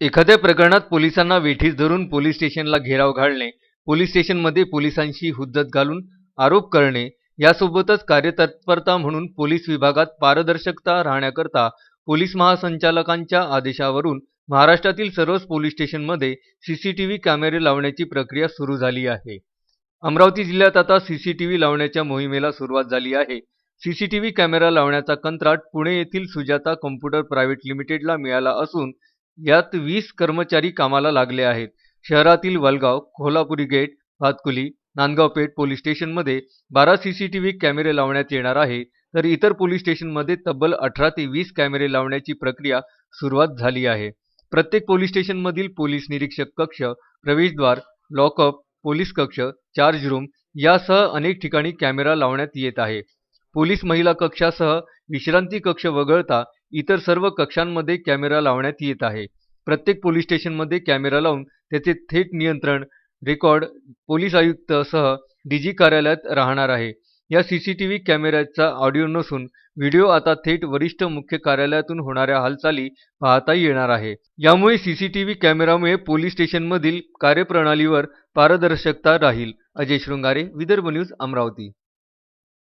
एखाद्या प्रकरणात पोलिसांना वेठीस धरून पोलीस स्टेशनला घेराव घालणे पोलीस स्टेशनमध्ये पोलिसांशी हुद्दत घालून आरोप करणे यासोबतच कार्यतत्परता म्हणून पोलीस विभागात पारदर्शकता राहण्याकरता पोलीस महासंचालकांच्या आदेशावरून महाराष्ट्रातील सर्वच पोलीस स्टेशनमध्ये सीसीटीव्ही कॅमेरे लावण्याची प्रक्रिया सुरू झाली आहे. अमरावती जिल्ह्यात आता सीसीटीव्ही लावण्याच्या मोहिमेला सुरुवात झाली आहे. सीसीटीव्ही कॅमेरा लावण्याचा कंत्राट पुणे येथील सुजाता कॉम्प्युटर प्रायव्हेट लिमिटेडला मिळाला असून यात वीस कर्मचारी कामाला लागले आहेत. शहरातील वलगाव कोल्हापुरी गेट भातकुली नांदगाव पेठ पोलीस स्टेशनमध्ये बारा सीसीटीव्ही कॅमेरे लावण्यात येणार आहे. तर इतर पोलीस स्टेशनमध्ये तब्बल अठरा ते वीस कॅमेरे लावण्याची प्रक्रिया सुरुवात झाली आहे. प्रत्येक पोलीस स्टेशनमधील पोलीस निरीक्षक कक्ष प्रवेशद्वार लॉकअप पोलीस कक्ष चार्ज रूम यासह अनेक ठिकाणी कॅमेरा लावण्यात येत आहे. पोलीस महिला कक्षासह विश्रांती कक्ष वगळता इतर सर्व कक्षांमध्ये कॅमेरा लावण्यात येत आहे. प्रत्येक पोलीस स्टेशनमध्ये कॅमेरा लावून त्याचे थेट नियंत्रण रेकॉर्ड पोलीस आयुक्तसह डीजी कार्यालयात राहणार आहे. या सीसीटीव्ही कॅमेऱ्याचा ऑडिओ नसून व्हिडिओ आता थेट वरिष्ठ मुख्य कार्यालयातून होणाऱ्या हालचाली पाहता येणार आहे. यामुळे सीसीटीव्ही कॅमेरामुळे पोलीस स्टेशनमधील कार्यप्रणालीवर पारदर्शकता राहील. अजय शृंगारे विदर्भ न्यूज अमरावती.